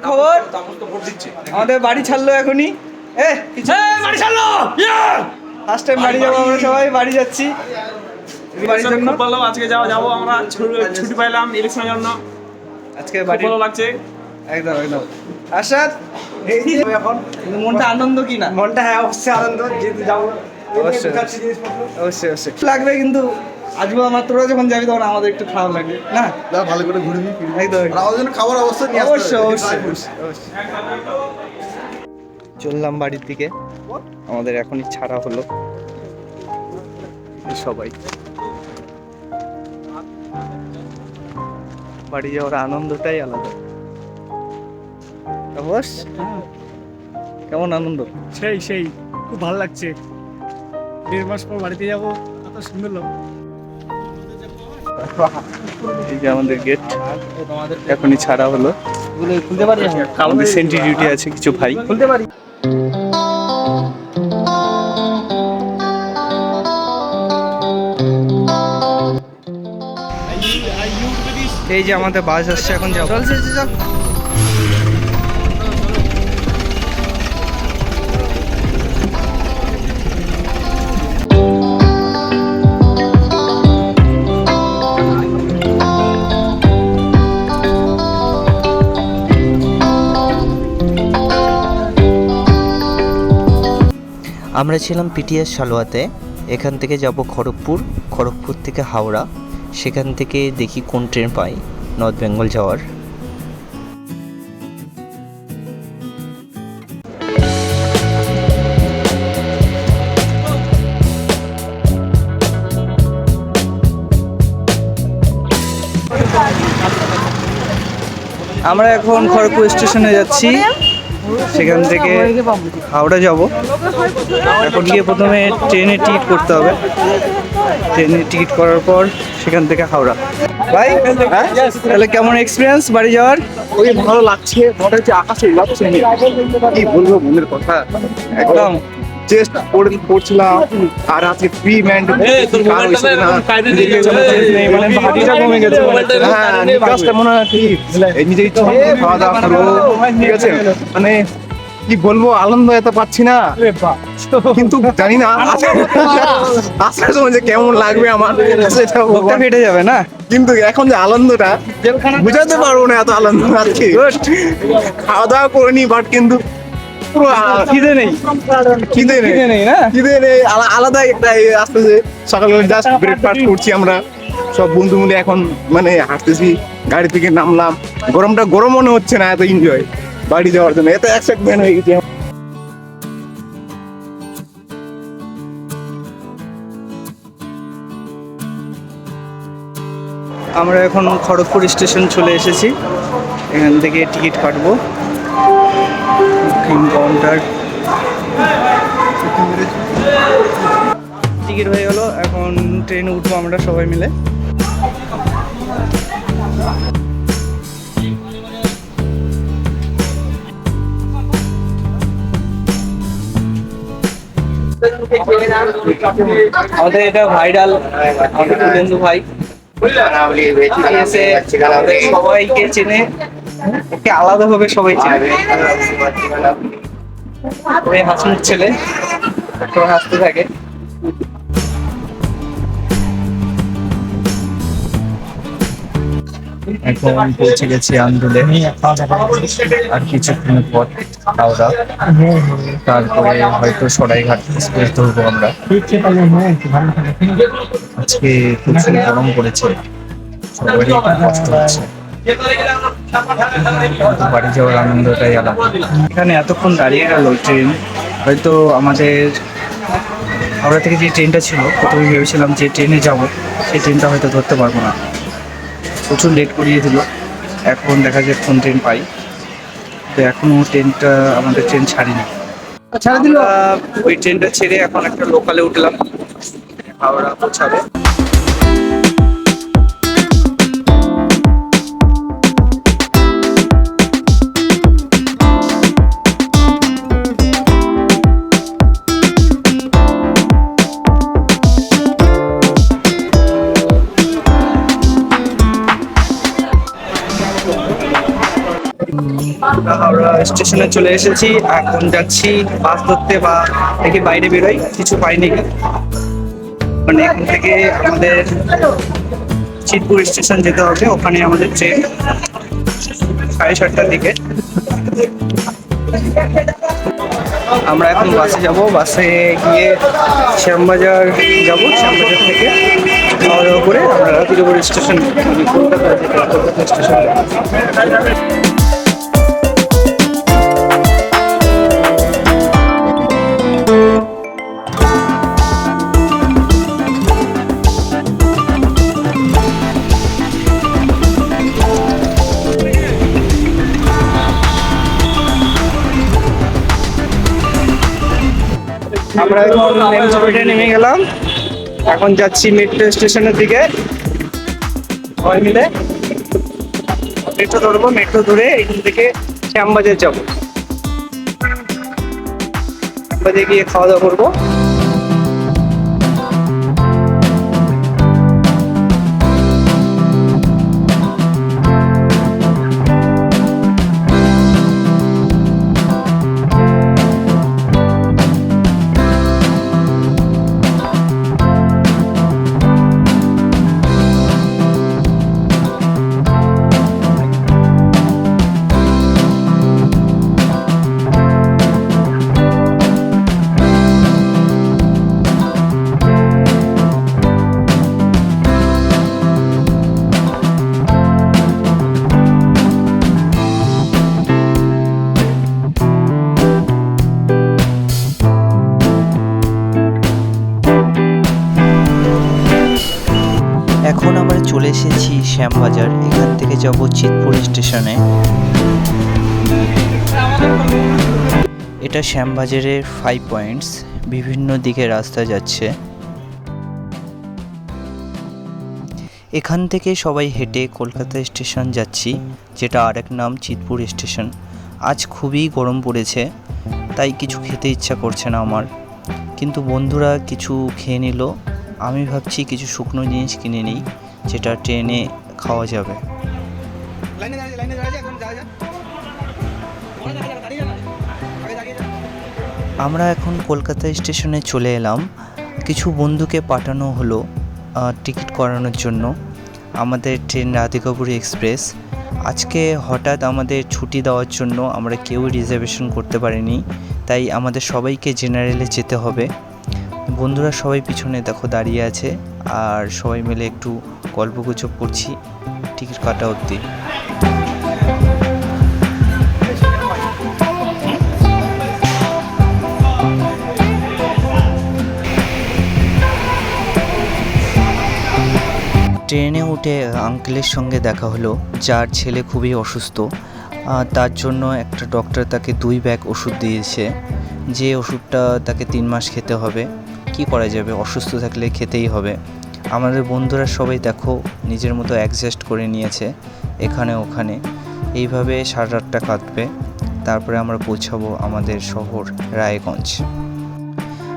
কি খবর? আমাদের বাড়ি ছাড়লো এখনই। এ কিছু বাড়ি ছাড়লো! ফার্স্ট টাইম বাড়ি যাব আমরা সবাই বাড়ি যাচ্ছি। বাড়ির জন্য। ভালো আজকে যাওয়া যাব আমরা। ছুটি- ছুটি পাইলাম ইলেকশনের জন্য। আজকে বাড়ি ভালো লাগছে। একদম একদম। আশাদ এখন মনটা আনন্দ কি না? মনটা হ্যাঁ অবশ্যই আনন্দ যেহেতু যাব। অবশ্যই। অবশ্যই। অবশ্যই। লাগবে কিন্তু আসব আমার তোরা যখন যাবি তখন আমাদের একটু খারাপ লাগবে না? না ভালো করে ঘুরবি একদম। আমাদের জন্য খাবার অবশ্যই নিয়ে অবশ্যই অবশ্যই। চললাম বাড়ির দিকে। আমাদের এখনই ছাড়া হলো। সবাই। বাড়ি যাওয়ার আনন্দটাই আলাদা। তাপস কেমন আনন্দ? সেই সেই। খুব ভালো লাগছে। দেড় মাস পর বাড়িতে যাব কত সুন্দর লোক এই যে আমাদের গেট এখনই ছাড়া হলো। আমাদের সেন্ট্রি ডিউটি আছে কিছু ভাই। খুলতে পারি এই যে আমাদের বাস আসছে এখন চল চল। আমরা ছিলাম পিটিএস সালোয়াতে। এখান থেকে যাব খড়গপুর খড়গপুর থেকে হাওড়া। সেখান থেকে দেখি কোন ট্রেন পাই, নর্থ বেঙ্গল যাওয়ার। আমরা এখন খড়গপুর স্টেশনে যাচ্ছি। সেখান থেকে হাওড়া যাব। এখন গিয়ে প্রথমে ট্রেনে টিকিট করতে হবে। ট্রেনে টিকিট করার পর সেখান থেকে হাওড়া। ভাই তাহলে কেমন এক্সপিরিয়েন্স বাড়ি যাওয়ার? ওই ভালো লাগছে মনে হচ্ছে আকাশে লাগছে কি বলব মনের কথা? একদম। চেস্ট পড়ে পড়ছিলাম আর আজকে ফ্রি ম্যান্ড ভাটিটা কমে গেছে। নিকাশটা কি নিজের ইচ্ছা খাওয়া দাওয়া করব। ঠিক আছে? মানে কি বলব আনন্দ এত পাচ্ছি না। কিন্তু জানি না আসার সময় যে কেমন লাগবে আমার সেটা ফেটে যাবে না? কিন্তু এখন যে আনন্দটা বুঝাতে পারব না এত আনন্দ আজকে। খাওয়া দাওয়া করিনি বাট কিন্তু পুরো খিদে নেই। খিদে নেই। খিদে নেই না? খিদে নেই। আলাদা একটা আসতেছে সকালবেলা জাস্ট ব্রেকফাস্ট করছি আমরা। সব বন্ধু মিলে এখন মানে হাঁটতেছি গাড়ি থেকে নামলাম। গরমটা গরম মনে হচ্ছে না এত এনজয় বাড়ি যাওয়ার জন্য। এত এক্সাইটমেন্ট হয়ে গেছে আমরা এখন খড়গপুর স্টেশন চলে এসেছি। এখান থেকে টিকিট কাটবো। বুকিং কাউন্টার টিকিট হয়ে গেল এখন ট্রেনে উঠবো আমরা সবাই মিলে। আমাদের এটা ভাইরাল আমাদের ভাই। এসে সবাইকে চেনে। ওকে আলাদাভাবে সবাই চেনে ওই হাসির ছেলে। সবাই হাসতে থাকে। এখন পৌঁছে গেছি আন্দোলে আর কিছুক্ষণের পর হাওড়া। তারপরে হয়তো সরাইঘাট এক্সপ্রেস ধরবো আমরা। আজকে প্রচুর গরম পড়েছে। সবারই কষ্ট হচ্ছে। বাড়ি যাওয়ার আনন্দটাই আলাদা। এখানে এতক্ষণ দাঁড়িয়ে গেল ট্রেন হয়তো আমাদের হাওড়া থেকে যে ট্রেনটা ছিল প্রথমে ভেবেছিলাম যে ট্রেনে যাব সেই ট্রেনটা হয়তো ধরতে পারব না। প্রচুর লেট করিয়ে দিল। এখন দেখা যায় কোন ট্রেন পাই। তো এখনও ট্রেনটা আমাদের ট্রেন ছাড়িনি। ছাড়া দিল। ওই ট্রেনটা ছেড়ে এখন একটা লোকালে উঠলাম। হাওড়া পৌঁছাবে। আমরা স্টেশনে চলে এসেছি, এখন যাচ্ছি বাস ধরতে বা থেকে বাইরে বেরোই, কিছু পাইনি। মানে এখান থেকে আমাদের চিতপুর স্টেশন যেতে হবে, ওখানে আমাদের ট্রেন সাড়ে সাতটার দিকে। আমরা এখন বাসে যাব, বাসে গিয়ে শ্যামবাজার যাব, শ্যামবাজার থেকে খাওয়া দাওয়া করে আমরা তিরুপুর স্টেশন, কলকাতা কলকাতা স্টেশন আমরা এখন নেমে গেলাম। এখন যাচ্ছি মেট্রো স্টেশনের দিকে। সবাই মিলে মেট্রো ধরবো মেট্রো ধরে এখান থেকে শ্যামবাজার যাব। শ্যামবাজার গিয়ে খাওয়া দাওয়া করব। এসেছি শ্যামবাজার। এখান থেকে যাব চিতপুর স্টেশনে। এটা শ্যামবাজারের ফাইভ পয়েন্টস বিভিন্ন দিকে রাস্তা যাচ্ছে। এখান থেকে সবাই হেঁটে কলকাতা স্টেশন যাচ্ছি, যেটা আরেক নাম চিতপুর স্টেশন। আজ খুবই গরম পড়েছে, তাই কিছু খেতে ইচ্ছা করছে না আমার। কিন্তু বন্ধুরা কিছু খেয়ে নিল। আমি ভাবছি কিছু শুকনো জিনিস কিনে নিই। যেটা ট্রেনে খাওয়া যাবে। আমরা এখন কলকাতা স্টেশনে চলে এলাম। কিছু বন্ধুকে পাঠানো হলো টিকিট করানোর জন্য। আমাদের ট্রেন রাধিকাপুরী এক্সপ্রেস। আজকে হঠাৎ আমাদের ছুটি দেওয়ার জন্য আমরা কেউ রিজার্ভেশন করতে পারিনি তাই আমাদের সবাইকে জেনারেলে যেতে হবে। বন্ধুরা সবাই পিছনে দেখো দাঁড়িয়ে আছে। আর সবাই মিলে একটু গল্পগুজব করছি। টিকিট কাটা অবধি। ট্রেনে উঠে আঙ্কেলের সঙ্গে দেখা হলো, যার ছেলে খুবই অসুস্থ। তার জন্য একটা ডক্টর তাকে দুই ব্যাগ ওষুধ দিয়েছে। যে ওষুধটা তাকে তিন মাস খেতে হবে। কি করা যাবে? অসুস্থ থাকলে খেতেই হবে। আমাদের বন্ধুরা সবাই দেখো নিজের মতো অ্যাডজাস্ট করে নিয়েছে, এখানে ওখানে। এইভাবে সাড়ে আটটা কাটবে তারপরে আমরা পৌঁছাবো আমাদের শহর, রায়গঞ্জ।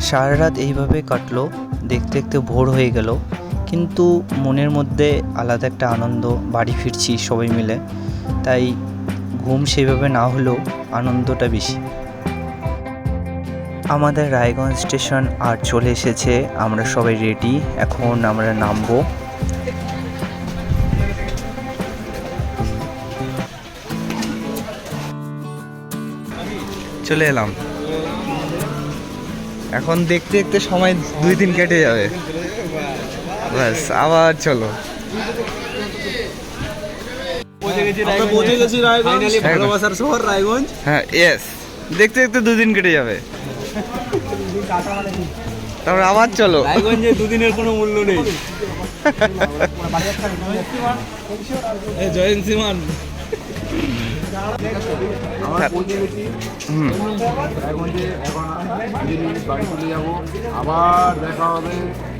সারা রাত এইভাবে কাটলো, দেখতে দেখতে ভোর হয়ে গেল। কিন্তু মনের মধ্যে আলাদা একটা আনন্দ, বাড়ি ফিরছি সবাই মিলে। তাই ঘুম সেইভাবে না হলেও আনন্দটা বেশি। আমাদের রায়গঞ্জ স্টেশন আর চলে এসেছে। আমরা সবাই রেডি এখন আমরা নামবো। চলে এলাম। এখন দেখতে দেখতে সময় দুই দিন কেটে যাবে। ব্যাস আবার চলো। আমরা পৌঁছে গেছি রায়গঞ্জ। ভালোবাসার শহর রায়গঞ্জ। হ্যাঁ ইয়েস দেখতে দেখতে দুদিন কেটে যাবে। তারপর আবার চলো। রায়গঞ্জে দুদিনের কোনো মূল্য নেই। জয়ন্ত সিমান। হুম। রায়গঞ্জে এখন বাড়ি চলে যাব। আবার দেখা হবে